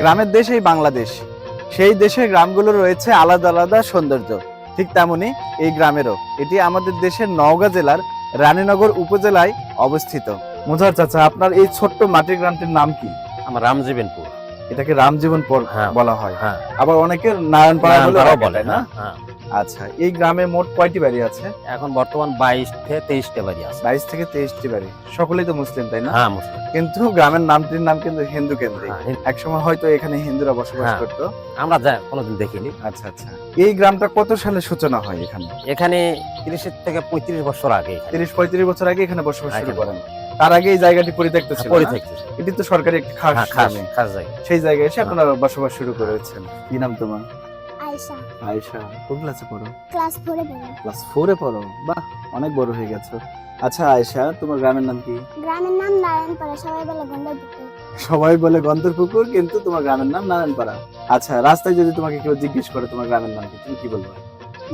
গ্রামের দেশেই বাংলাদেশ। সেই দেশের গ্রামগুলো রয়েছে আলাদা আলাদা সৌন্দর্য। ঠিক তেমনি এই গ্রামেরও। এটি আমাদের দেশের নওগাঁ জেলার রানীনগর উপজেলায় অবস্থিত। মুজার চাচা আপনার এই ছোট্ট মাটির গ্রামটির নাম কি? আমার রামজীবনপুর। এটাকে রামজীবনপুর হ্যাঁ। বলা হয়। হ্যাঁ। আবার অনেকের নারায়ণপাড়া বলে না? হ্যাঁ। আচ্ছা এই গ্রামে মোট কয়টি বাড়ি আছে? এখন বর্তমান বাইশ থেকে তেইশটা বাড়ি আছে। বাইশ থেকে তেইশটি বাড়ি। সকলেই তো মুসলিম তাই না? হ্যাঁ মুসলিম। কিন্তু গ্রামের নামটির নাম কিন্তু হিন্দু কেন্দ্রিক। হ্যাঁ। একসময় হয়তো এখানে হিন্দুরা বসবাস হ্যাঁ। করতো। আমরা যা কোনোদিন দেখিনি। আচ্ছা আচ্ছা। এই গ্রামটা কত সালে সূচনা হয় এখানে? এখানে তিরিশ থেকে পঁয়ত্রিশ বছর আগে তিরিশ পঁয়ত্রিশ বছর আগে এখানে বসবাস শুরু করেন। তার আগে এই জায়গাটি পরিত্যক্ত ছিল এটি তো সরকারি একটি খাস। খাস জায়গা। সেই জায়গায় এসে আপনারা বসবাস শুরু করেছেন। কি নাম তোমার? আয়শা আয়েশা কোন ক্লাসে পড়ো? ক্লাস ফোরে পড়ে। ক্লাস ফোরে পড়ো? বাহ অনেক বড় হয়ে গেছো। আচ্ছা আয়েশা তোমার গ্রামের নাম কি? গ্রামের নাম নারায়ণপাড়া সবাই বলে গন্ডারপুকুর সবাই বলে গন্তরপুকুর কিন্তু তোমার গ্রামের নাম নারায়ণপাড়া। আচ্ছা রাস্তায় যদি তোমাকে কেউ জিজ্ঞেস করে তোমার গ্রামের নাম কি তুমি কি বলবে?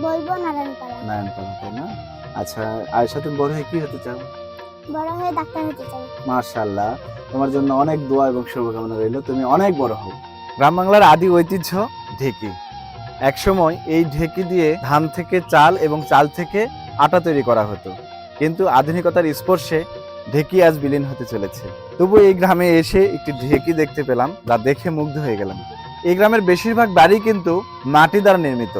বলব নারায়ণপাড়া। নারায়ণপাড়া তাই না? আচ্ছা আয়েশা তুমি বড় হয়ে কি হতে চাও? বড় হয়ে ডাক্তার হতে চাই। মার্শাল্লাহ তোমার জন্য অনেক দোয়া এবং শুভকামনা রইল। তুমি অনেক বড় হও। গ্রাম বাংলার আদি ঐতিহ্য ঢেকি। একসময় এই ঢেকি দিয়ে ধান থেকে চাল এবং চাল থেকে আটা তৈরি করা হতো। কিন্তু আধুনিকতার স্পর্শে ঢেকি আজ বিলীন হতে চলেছে। তবু এই গ্রামে এসে একটি ঢেকি দেখতে পেলাম যা দেখে মুগ্ধ হয়ে গেলাম। এই গ্রামের বেশিরভাগ বাড়ি কিন্তু মাটি দ্বারা নির্মিত।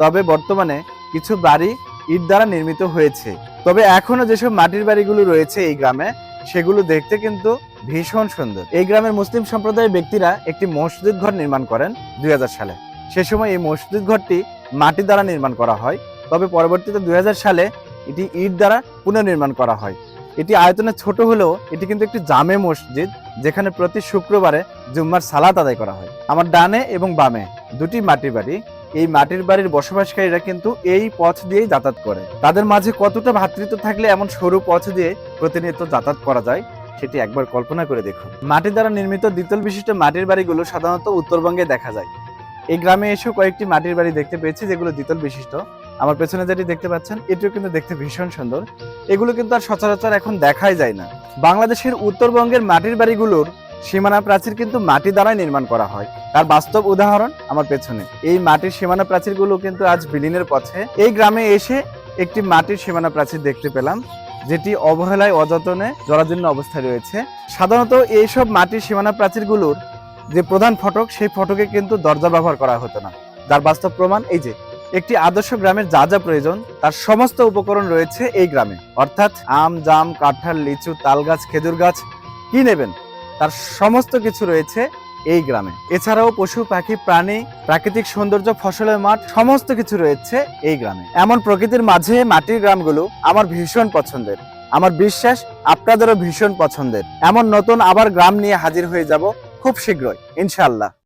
তবে বর্তমানে কিছু বাড়ি ইট দ্বারা নির্মিত হয়েছে। তবে এখনও যেসব মাটির বাড়িগুলো রয়েছে এই গ্রামে, সেগুলো দেখতে কিন্তু ভীষণ সুন্দর। এই গ্রামের মুসলিম সম্প্রদায়ের ব্যক্তিরা একটি মসজিদ ঘর নির্মাণ করেন দুই হাজার সালে। সে সময় এই মসজিদ ঘরটি মাটি দ্বারা নির্মাণ করা হয়। তবে পরবর্তীতে দুই হাজার সালে এটি ইট দ্বারা পুনর্নির্মাণ করা হয়। এটি আয়তনে ছোট হলেও এটি কিন্তু একটি জামে মসজিদ, যেখানে প্রতি শুক্রবারে জুম্মার সালাত আদায় করা হয়। আমার ডানে এবং বামে দুটি মাটির বাড়ি। এই মাটির বাড়ির বসবাসকারীরা কিন্তু এই পথ দিয়েই যাতায়াত করে। তাদের মাঝে কতটা ভ্রাতৃত্ব থাকলে এমন সরু পথ দিয়ে প্রতিনিয়ত যাতায়াত করা যায়, সেটি একবার কল্পনা করে দেখুন। মাটি দ্বারা নির্মিত দ্বিতল বিশিষ্ট মাটির বাড়িগুলো সাধারণত উত্তরবঙ্গে দেখা যায়। এই গ্রামে এসেও কয়েকটি মাটির বাড়ি দেখতে পেয়েছি, যেগুলো দ্বিতল বিশিষ্ট। আমার পেছনে যেটি দেখতে পাচ্ছেন, এটিও কিন্তু দেখতে ভীষণ সুন্দর। এগুলো কিন্তু আর সচরাচর এখন দেখাই যায় না। বাংলাদেশের উত্তরবঙ্গের মাটির বাড়িগুলোর সীমানা প্রাচীর কিন্তু মাটি দ্বারাই নির্মাণ করা হয়। তার বাস্তব উদাহরণ আমার পেছনে। এই মাটির সীমানা প্রাচীরগুলো কিন্তু আজ বিলীনের পথে। এই গ্রামে এসে একটি মাটির সীমানা প্রাচীর দেখতে পেলাম, যেটি অবহেলায়, অযতনে, জরাজীর্ণ অবস্থায় রয়েছে। সাধারণত এইসব মাটির সীমানা প্রাচীরগুলোর যে প্রধান ফটক, সেই ফটকে কিন্তু দরজা ব্যবহার করা হতো না। যার বাস্তব প্রমাণ এই যে, একটি আদর্শ গ্রামের যা যা প্রয়োজন, তার সমস্ত উপকরণ রয়েছে এই গ্রামে। অর্থাৎ আম, জাম, কাঁঠাল, লিচু তাল গাছ খেজুর গাছ, কি নেবেন? তার সমস্ত কিছু রয়েছে এই গ্রামে। এছাড়াও পশু, পাখি, প্রাণী, প্রাকৃতিক সৌন্দর্য, ফসলের মাঠ, সমস্ত কিছু রয়েছে এই গ্রামে। এমন প্রকৃতির মাঝে মাটির গ্রামগুলো আমার ভীষণ পছন্দের। আমার বিশ্বাস, আপনাদেরও ভীষণ পছন্দের। এমন নতুন আবার গ্রাম নিয়ে হাজির হয়ে যাব খুব শীঘ্রই ইনশাআল্লাহ।